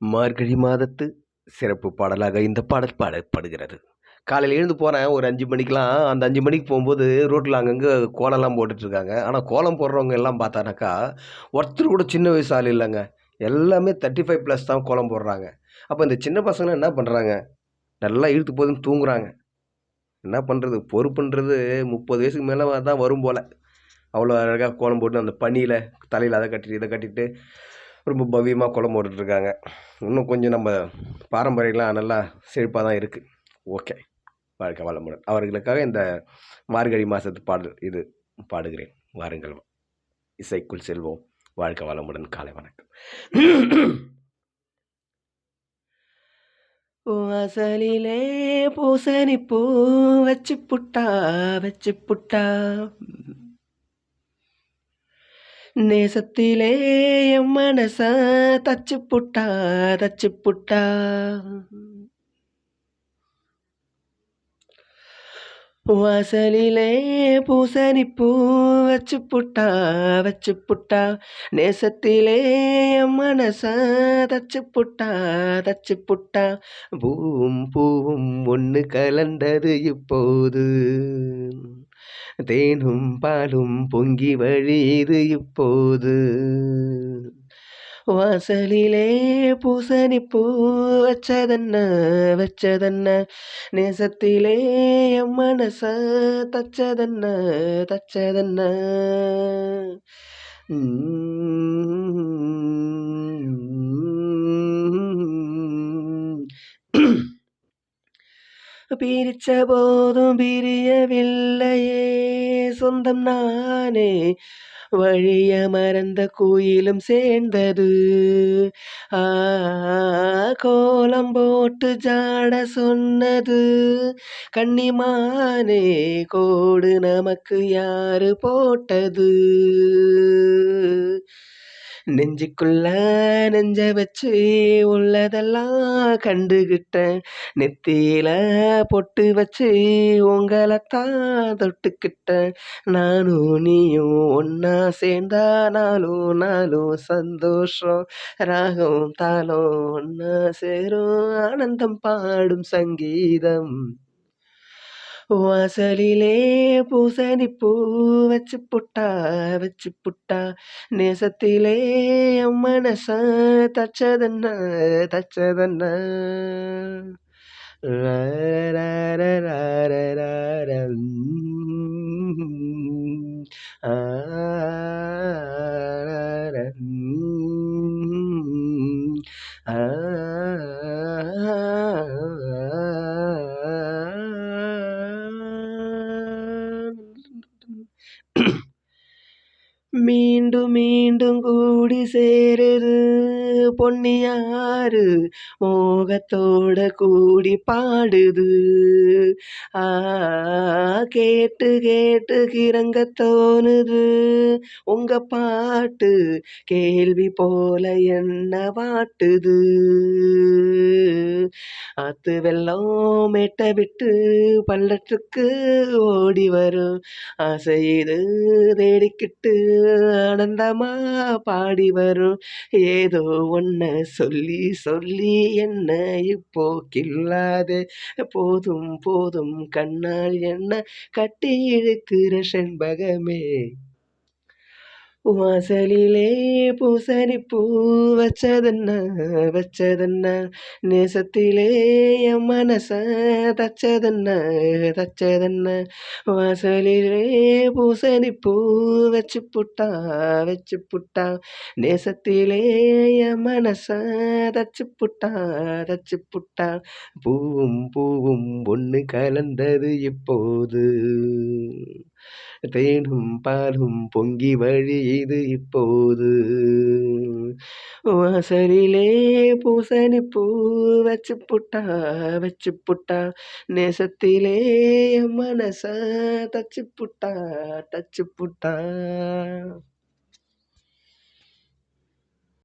மார்கழி மாதத்து சிறப்பு பாடலாக இந்த பாடல் பாடப்படுகிறது. காலையில் எழுந்து போகிறேன் ஒரு அஞ்சு மணிக்கெலாம் அந்த அஞ்சு மணிக்கு போகும்போது ரோட்டில் அங்கங்கே கோலம்லாம் போட்டுட்ருக்காங்க. ஆனால் கோலம் போடுறவங்க எல்லாம் பார்த்தானாக்கா ஒருத்தர் கூட சின்ன வயசு ஆள் இல்லைங்க. எல்லாமே தேர்ட்டி ஃபைவ் ப்ளஸ் தான் கோலம் போடுறாங்க. அப்போ இந்த சின்ன பசங்களாம் என்ன பண்ணுறாங்க நல்லா இழுத்து போதுன்னு தூங்குறாங்க. என்ன பண்ணுறது பொறுப்புன்றது முப்பது வயசுக்கு மேலே தான் வரும் போல். அவ்வளோ அழகாக கோலம் போட்டு அந்த பனியில் தலையில் அதை கட்டிட்டு இதை கட்டிட்டு ரொம்ப பவ்யமாக கோலம் போட்டுட்ருக்காங்க. இன்னும் கொஞ்சம் நம்ம பாரம்பரியம்லாம் நல்லா செழிப்பாக தான் இருக்குது ஓகே. வாழ்க்கை வளமுடன். அவர்களுக்காக இந்த மார்கழி மாதத்து பாடல் இது. பாடுகிறேன். வாருங்கள். இசைக்குள் செல்வோம். வாழ்க்கை வளமுடன். காலை வணக்கம். வாசலிலே பூசணி பூ வச்சு புட்டா வச்சு புட்டா நேசத்திலே என் மனச தச்சு புட்டா தச்சு புட்டா வாசலிலே பூசணி பூ வச்சு புட்டா வச்சு புட்டா நேசத்திலே என் மனச தச்சு புட்டா தச்சு புட்டா பூவும் பூவும் ஒன்று கலந்தது இப்போது. தேனும் பாலும் பொங்கி வழியுது இப்போது. வாசலிலே பூசணி பூ வச்சதென்ன வச்சதென்ன? நேசத்திலே என் மனச தச்சதென்ன தச்சதென்ன? பிரிச்ச போதும் பிரியவில்லையே. சொந்தம் நானே வழிய மறந்த கோயிலும் சேர்ந்தது. ஆ கோலம் போட்டு ஜாட சொன்னது. கன்னிமானே கோடு நமக்கு யாரு போட்டது? நெஞ்சுக்குள்ள நெஞ்ச வச்சு உள்ளதெல்லாம் கண்டுகிட்டேன். நெத்தியில பொட்டு வச்சு உங்களைத்தான் தொட்டுக்கிட்டேன். நானும் நீயும் ஒன்னா சேர்ந்தா நாளும் நாளும் சந்தோஷம். ராகம் தாளம் ஒன்னா சேரும். ஆனந்தம் பாடும் சங்கீதம். வாசலிலே பூசணி பூ வச்சு புட்டா வச்சு புட்டா. நேசத்திலே என் மனச தச்சதென்ன தச்சதென்ன மீண்டும் மீண்டும் கூடி சேருது. பொன்னியாறு மோகத்தோட கூடி பாடுது. ஆ கேட்டு கேட்டு கிறங்க தோணுது. உங்க பாட்டு கேள்வி போல என்ன வாட்டுது? ஆத்து வெள்ளம் மேட்டை விட்டு பள்ளத்துக்கு ஓடி வரும். ஆசையிது தேடிக்கிட்டு ஆனந்தமா பாடி வரும். ஏதோ ஒன்ன சொல்லி சொல்லி என்ன இப்போ கில்லாதே போதும் போதும் கண்ணால் என்ன கட்டி இழுக்கிற செண்பகமே? வாசலிலே பூசணி பூ வச்சதென்ன வச்சதென்ன? நேசத்திலே என் மனச தச்சதென்ன தச்சதென்ன? வாசலிலே பூசணி பூ வச்சு புட்டா வச்சு புட்டா நேசத்திலே என் மனச தச்சு புட்டா தச்சு புட்டா பூவும் பூவும் ஒன்று கலந்தது இப்போது. தேனும் பாலும் பொங்கி வழியுது இப்போது. வாசலிலே பூசணி பூ வச்சு புட்டா வச்சு புட்டா நேசத்திலே மனச தச்சு புட்டா தச்சு புட்டா